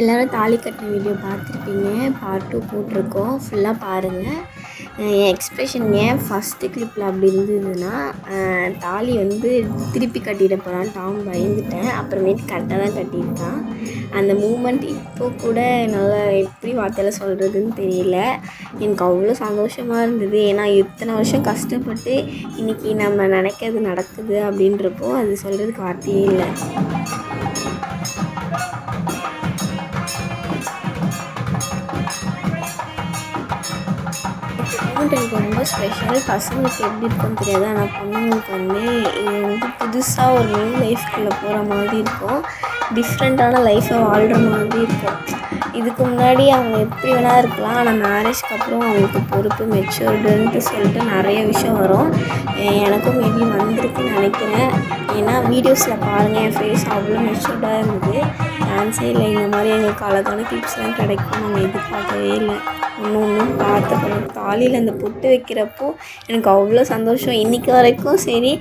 எல்லோரும் தாலி கட்டின வீடியோ பார்த்துருப்பீங்க. பார்ட் டூ போட்டிருக்கோம். ஃபுல்லாக பாருங்கள் என் எக்ஸ்ப்ரெஷன் ஏன் ஃபஸ்ட்டு கிளிப்பில் அப்படி இருந்ததுன்னா தாலி வந்து திருப்பி கட்டிட போகிறான் டாம் பயந்துட்டேன். அப்புறமேட்டு கரெக்டாக தான் கட்டியிருக்கான். அந்த மூமெண்ட் இப்போ கூட என்னால் எப்படி வார்த்தையில் சொல்கிறதுன்னு தெரியல. எனக்கு அவ்வளோ சந்தோஷமாக இருந்தது. ஏன்னா இத்தனை வருஷம் கஷ்டப்பட்டு இன்றைக்கி நம்ம நினைக்கிறது நடக்குது அப்படின்றப்போ அது சொல்கிறதுக்கு வார்த்தையே இல்லை. மூமெண்ட் எனக்கு ரொம்ப ஸ்பெஷல் பசங்களுக்கு எப்படி இருக்கும்னு தெரியாது. ஆனால் பொண்ணுங்களுக்கு வந்து இது வந்து புதுசாக ஒரு நியூ லைஃப்குள்ளே போகிற மாதிரி இருக்கும். டிஃப்ரெண்ட்டான லைஃப்பை வாழ்கிற மாதிரி இருக்கும். இதுக்கு முன்னாடி அவங்க எப்படி வேணா இருக்கலாம். ஆனால் மேரேஜ்க்கு அப்புறம் அவங்களுக்கு பொறுப்பு மெச்சூர்டுன்ட்டு சொல்லிட்டு நிறைய விஷயம் வரும். எனக்கும் மேபி வந்திருக்குன்னு நினைக்கிறேன். ஏன்னா வீடியோஸில் பாருங்கள் என் ஃபேஸ் அவ்வளோ மெச்சூர்டாக இருந்தது. டான்ஸே இல்லை இந்த மாதிரி எங்களுக்கு அழகான டிப்ஸ்லாம் கிடைக்கும் நாங்கள் எதிர்பார்க்கவே இல்லை. ஒன்று ஒன்றும் பார்த்து தாலியில் அந்த பொட்டு வைக்கிறப்போ எனக்கு அவ்வளோ சந்தோஷம். இன்றைக்கி வரைக்கும் சரி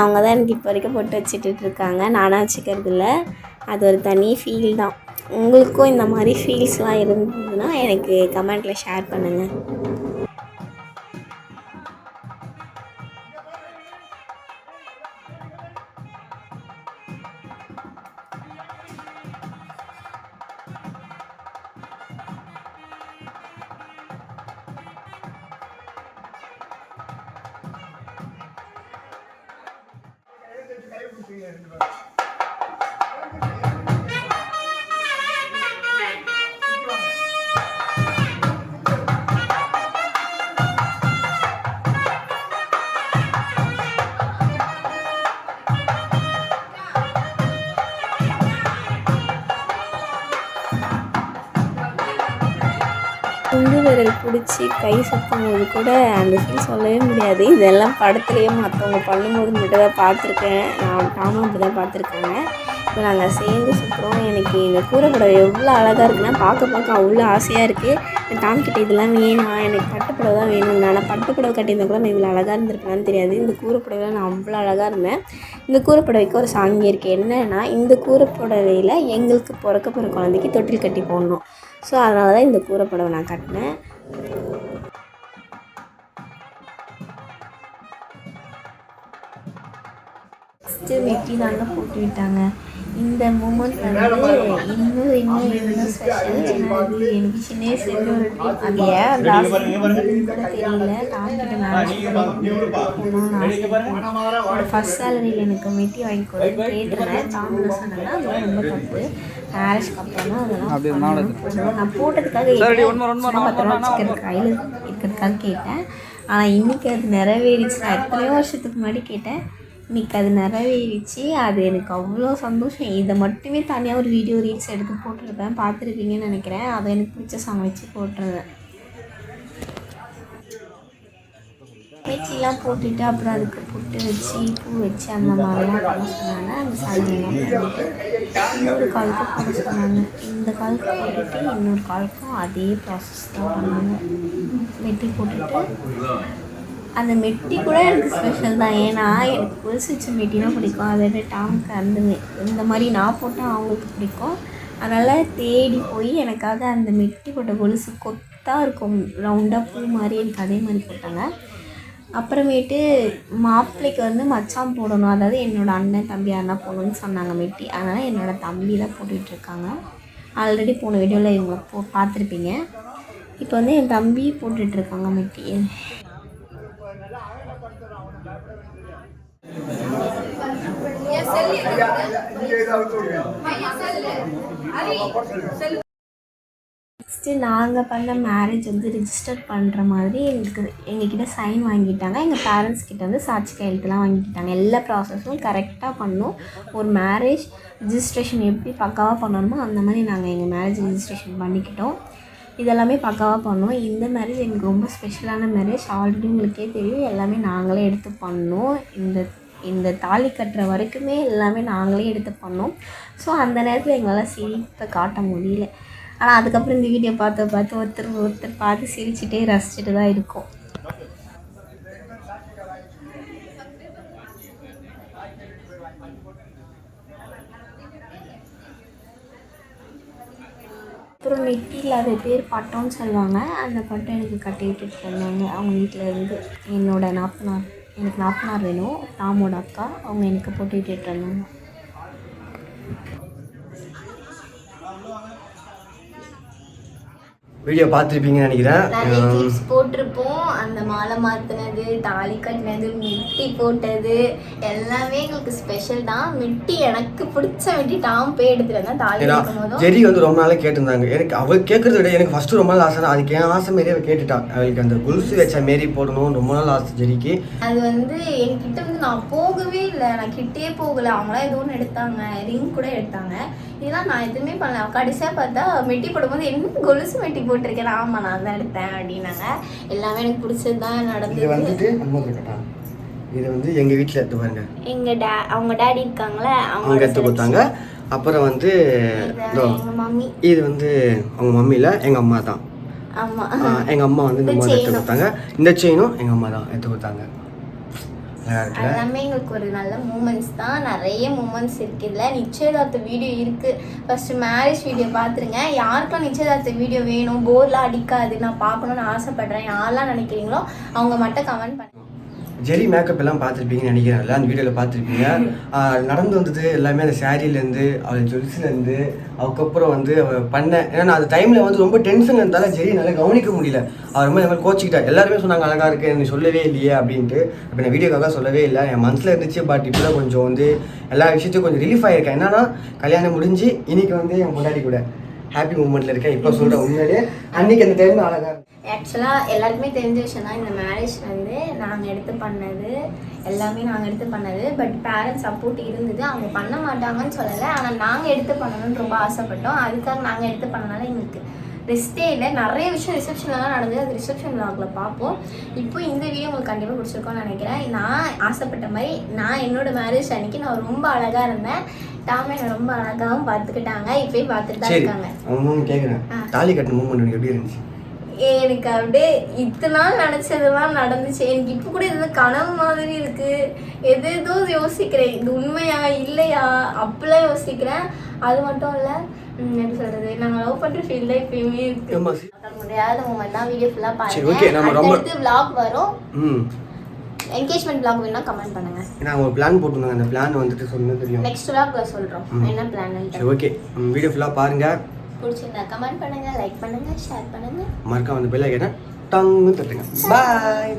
அவங்க தான் எனக்கு இப்போ வரைக்கும் பொட்டு வச்சுட்டு இருக்காங்க. நானாக வச்சுக்கிறது அது ஒரு தனி ஃபீல் தான். உங்களுக்கும் இந்த மாதிரி ஃபீல்ஸ்லாம் இருந்ததுன்னா எனக்கு கமெண்ட்டில் ஷேர் பண்ணுங்கள் இருக்கிறார் குண்டு விரல் பிடிச்சி கை சுற்றும் போது கூட அந்த ஃபீல் சொல்லவே முடியாது. இதெல்லாம் படத்துலேயே மற்றவங்க பண்ணும்போது மட்டும் தான் பார்த்துருக்கேன். நான் டாமும் அப்படி தான் பார்த்துருக்காங்க. இப்போ நாங்கள் சேர்ந்து சுற்றுறோம் எனக்கு இந்த கூரை படம் எவ்வளோ அழகாக இருக்குன்னா பார்க்க பார்க்க அவ்வளோ ஆசையாக இருக்குது டாம் இதெல்லாம் வேணாம். எனக்கு பட்டுப்புடவை தான் வேணும். நான் பட்டுப்புடவை கட்டியிருந்தா கூட நான் இவ்வளோ அழகாக இருந்திருப்பேனான்னு தெரியாது. இந்த கூரைப்புடவையில் நான் அவ்வளோ அழகாக இருந்தேன். இந்த கூரைப்புடவைக்கு ஒரு சாங்கி இருக்குது என்னென்னா இந்த கூரைப்புடவையில் எங்களுக்கு பிறக்க போகிற குழந்தைக்கு தொட்டில் கட்டி போடணும். ஸோ அதனால தான் இந்த கூரைப்புடவை நான் கட்டினேன். ஃபஸ்ட்டு வெட்டி தாங்க போட்டு விட்டாங்க. இந்த மூமெண்ட் வந்து இன்னும் இன்னும் இன்னும் ஸ்பெஷல் ஏன்னா இது எனக்கு சின்ன வயசுலேருந்து ஒரு ட்ரீம் அது ஏன் அந்த ஆசை இருந்ததுன்னு கூட தெரியல. மேரேஜ் பண்ணி ஃபஸ்ட் சேலரியில் எனக்கு மெட்டி வாங்கி கொடுத்து கேட்டிருந்தேன் டாமில் சொன்னேன்னா ரொம்ப தப்பு. மேரேஜ்க்கு அப்புறம் தான் அதெல்லாம். நான் போட்டதுக்காக பத்திரமா கையில் இருக்கிறதுக்காக கேட்டேன். ஆனால் இன்னைக்கு அது நிறைவேறிச்சு. நான் எத்தனையோ வருஷத்துக்கு முன்னாடி கேட்டேன். இன்றைக்கி அது நிறைவேறிச்சு. அது எனக்கு அவ்வளோ சந்தோஷம். இதை மட்டுமே தனியாக ஒரு வீடியோ ரீல்ஸ் எடுத்து போட்டிருப்பேன். பார்த்துருப்பீங்கன்னு நினைக்கிறேன். அதை எனக்கு பிடிச்ச சாங் வச்சு போட்டுருவேன். மேச்சிலாம் போட்டுட்டு அப்புறம் அதுக்கு புட்டு வச்சு பூ வச்சு அந்த மாதிரிலாம் பண்ண சொன்னாங்க. அந்த சாங்கியெல்லாம் பண்ணிட்டு இன்னொரு காலுக்கு போட சொன்னாங்க. இந்த காலுக்கு போட்டுட்டு இன்னொரு காலுக்கும் அதே ப்ராசஸ் தான் பண்ணாங்க. வெட்டி போட்டுட்டு அந்த மெட்டி கூட எனக்கு ஸ்பெஷல் தான். ஏன்னா எனக்கு கொலுசு வச்ச மெட்டினா பிடிக்கும். அதை விட டாமுக்கு அந்த இந்த மாதிரி நான் போட்டால் அவங்களுக்கு பிடிக்கும். அதனால் தேடி போய் எனக்காக அந்த மெட்டி போட்ட கொலுசு கொத்தாக இருக்கும். ரவுண்டாக பூ மாதிரி எனக்கு அதே மாதிரி போட்டாங்க. அப்புறமேட்டு மாப்பிள்ளைக்கு வந்து மச்சான் போடணும். அதாவது என்னோடய அண்ணன் தம்பி அண்ணா போடணும்னு சொன்னாங்க மெட்டி. அதனால் என்னோட தம்பி தான் போட்டுட்ருக்காங்க ஆல்ரெடி போன வீடியோவில் இவங்க போ பார்த்துருப்பீங்க. இப்போ வந்து என் தம்பி போட்டுட்ருக்காங்க மெட்டி. நெக்ஸ்ட்டு நாங்கள் பண்ண மேரேஜ் வந்து ரிஜிஸ்டர் பண்ணுற மாதிரி எங்களுக்கு எங்ககிட்ட சைன் வாங்கிட்டாங்க. எங்கள் பேரண்ட்ஸ் கிட்ட வந்து சாட்சி கையெழுத்துலாம் வாங்கிக்கிட்டாங்க எல்லா ப்ராசஸும் கரெக்டாக பண்ணோம். ஒரு மேரேஜ் ரிஜிஸ்ட்ரேஷன் எப்படி பக்காவாக பண்ணணுமோ அந்த மாதிரி நாங்கள் எங்கள் மேரேஜ் ரிஜிஸ்ட்ரேஷன் பண்ணிக்கிட்டோம். இதெல்லாமே பக்காவாக பண்ணோம். இந்த மேரேஜ் எங்களுக்கு ரொம்ப ஸ்பெஷலான மேரேஜ் ஆல்ரெடி உங்களுக்கே தெரியும். எல்லாமே நாங்களே எடுத்து பண்ணோம். இந்த இந்த தாலி கட்டுற வரைக்குமே எல்லாமே நாங்களே எடுத்து பண்ணோம். ஸோ அந்த நேரத்தில் எங்களால் சிரிப்பை காட்ட முடியல. ஆனால் அதுக்கப்புறம் இந்த வீடியோ பார்த்து பார்த்து ஒருத்தர் ஒருத்தர் பார்த்து சிரிச்சுட்டே ரசிச்சுட்டு தான் இருக்கோம். மெட்டி இல்லாத பேர் பட்டம்னு சொல்லுவாங்க. அந்த பட்டம் எனக்கு கட்டி விட்டுட்டு இருந்தாங்க அவங்க வீட்டில் இருந்து என்னோட நாத்தனார். எனக்கு நாத்தனார் வேணும் தாமோட அக்கா. அவங்க எனக்கு போட்டு விட்டுட்டு வீடியோ பார்த்துருப்பீங்கன்னு நினைக்கிறேன். நிறைய கிளிப்ஸ் போட்டிருப்போம். அந்த மாலை மாற்றினது தாலி கட்டினது மெட்டி போட்டது எல்லாமே எங்களுக்கு ஸ்பெஷல் தான். மெட்டி எனக்கு பிடிச்ச மெட்டி டாம் போய் எடுத்துட்டு வந்தேன். தாலி போதும் ஜெரி வந்து ரொம்ப நாளாக கேட்டிருந்தாங்க. எனக்கு அவள் கேட்கறத விட எனக்கு ஃபர்ஸ்ட் ரொம்ப நாள் ஆசை அதுக்கு என் ஆசை மாரி அவள் கேட்டுட்டா. அவளுக்கு அந்த குலுசு வச்ச மாரி போடணும். ரொம்ப நாள் ஆசை ஜெரிக்கு. அது வந்து என்கிட்ட வந்து நான் போகவே இல்லை நான் கிட்டே போகல. அவங்களாம் ஏதோ ஒன்று எடுத்தாங்க. ரிங் கூட எடுத்தாங்க. இதெல்லாம் நான் எதுவுமே பண்ணல. கடைசியாக பார்த்தா மெட்டி போடும்போது என்ன கொலுசு மெட்டி போட்டிருக்கேன் ஆமாம் நான் தான் எடுத்தேன் அப்படின்னாங்க. எல்லாமே எனக்கு பிடிச்சது தான் நடந்தது. இது வந்து எங்கள் வீட்டில் எடுத்து பாருங்க. எங்க டே அவங்க டேடி இருக்காங்களே அவங்க எடுத்து கொடுத்தாங்க. அப்புறம் வந்து இதோ எங்க மம்மி. இது வந்து அவங்க மம்மியில் எங்கள் அம்மா தான். எங்கள் அம்மா வந்து இந்த மாதிரி எடுத்து. கொடுத்தாங்க. இந்த செயினும் எங்கள் அம்மா தான் எடுத்து கொடுத்தாங்க. எல்லாமே எங்களுக்கு ஒரு நல்ல மூமெண்ட்ஸ் தான். நிறைய மூமெண்ட்ஸ் இருக்கு இதில் நிச்சயதார்த்த வீடியோ இருக்கு. ஃபர்ஸ்ட் மேரேஜ் வீடியோ பார்த்துருங்க யாருக்கெல்லாம் நிச்சயதார்த்த வீடியோ வேணும்? போர்லாம் அடிக்காது. நான் பார்க்கணும்னு ஆசைப்படுறேன். யாரெல்லாம் நினைக்கிறீங்களோ அவங்க மட்டும் கமெண்ட் பண்ணுங்க ஜெரி மேக்கப் எல்லாம் பார்த்துருப்பீங்கன்னு நினைக்கிறேன்ல அந்த வீடியோவில் பார்த்துருப்பீங்க. நடந்து வந்தது எல்லாமே அந்த சாரிலேருந்து அவள் ஜுவல்ஸ்லேருந்து அதுக்கப்புறம் வந்து அவள் பண்ண ஏன்னா அந்த டைமில் வந்து ரொம்ப டென்ஷன் இருந்தால ஜெரி நல்லா கவனிக்க முடியல. அவள் ரொம்ப இந்த மாதிரி கோச்சிக்கிட்டா. எல்லாருமே சொன்னாங்க அழகா இருக்கு நீ சொல்லவே இல்லையே அப்படின்ட்டு. இப்போ நான் வீடியோக்காக சொல்லவே இல்லை. என் மனசில் இருந்துச்சு பட் இப்போ கொஞ்சம் வந்து எல்லா விஷயத்தையும் கொஞ்சம் ரிலீஃப் ஆகிருக்கேன் என்னன்னா கல்யாணம் முடிஞ்சு இன்னைக்கு வந்து என் பொண்டாட்டி கூட. ஹாப்பி மூமெண்ட்ல இருக்கேன். இப்போ சொல்கிறேன் உண்மையிலேயே அன்னைக்கு அந்த டைம் அழகா ஆக்சுவலாக எல்லாருக்குமே தெரிஞ்ச விஷயம் தான் இந்த மேரேஜ் வந்து நாங்கள் எடுத்து பண்ணது எல்லாமே நாங்கள் எடுத்து பண்ணது. பட் பேரண்ட்ஸ் சப்போர்ட் இருந்தது. அவங்க பண்ண மாட்டாங்கன்னு சொல்லலை. ஆனால் நாங்கள் எடுத்து பண்ணணும்னு ரொம்ப ஆசைப்பட்டோம். அதுக்காக நாங்கள் எடுத்து பண்ணனால எங்களுக்கு ரெஸ்டே இல்லை நிறைய விஷயம் ரிசப்ஷன்லாம் நடந்தது. அது ரிசப்ஷன் vlogல பார்ப்போம். இப்போ இந்த வீடியோ உங்களுக்கு கண்டிப்பாக பிடிச்சிருக்கோம்னு நினைக்கிறேன். நான் ஆசைப்பட்ட மாதிரி நான் என்னோட மேரேஜ் அன்னைக்கு நான் ரொம்ப அழகாக இருந்தேன். டாமே ரொம்ப அழகாகவும் பார்த்துக்கிட்டாங்க. இப்போயும் பார்த்துட்டு தான் இருக்காங்க. கேட்குறேன். தாலி கட்டின மூமெண்ட் எப்படி இருந்துச்சு? எனக்கு அப்படியே இத்தனை நாள் நினச்சதெல்லாம் நடந்துச்சு. எனக்கு இப்போ கூட இது கனவு மாதிரி இருக்கு. எது ஏதோ யோசிக்கிறேன். இது உண்மையா இல்லையா? அப்படிலாம் யோசிக்கிறேன். அது மட்டும் இல்லை எப்படி சொல்றது? நாங்கள் லவ் பண்ணுற ஃபீல்டில் எப்பயுமே இருக்கு. முடியாத மூமெண்ட் தான் வீடியோ ஃபுல்லாக சரி, பாருங்க நம்ம ரொம்ப- vlog வரும். ம் என்கேஜ்மெண்ட் vlog வேணா கமெண்ட் பண்ணுங்க. நான் ஒரு பிளான் போட்டிருந்தாங்க. அந்த பிளான் வந்துட்டு சொன்னது தெரியும். நெக்ஸ்ட் vlogல சொல்கிறோம் ம். என்ன பிளான் சரி ஓகே வீடியோ ஃபுல்லாக பாருங்க. பிடிச்சிருந்தா கமெண்ட் பண்ணுங்க லைக் பண்ணுங்க ஷேர் பண்ணுங்க. மறக்காம அந்த பெல் ஐக்கனை டங்கு தட்டுங்க. பாய்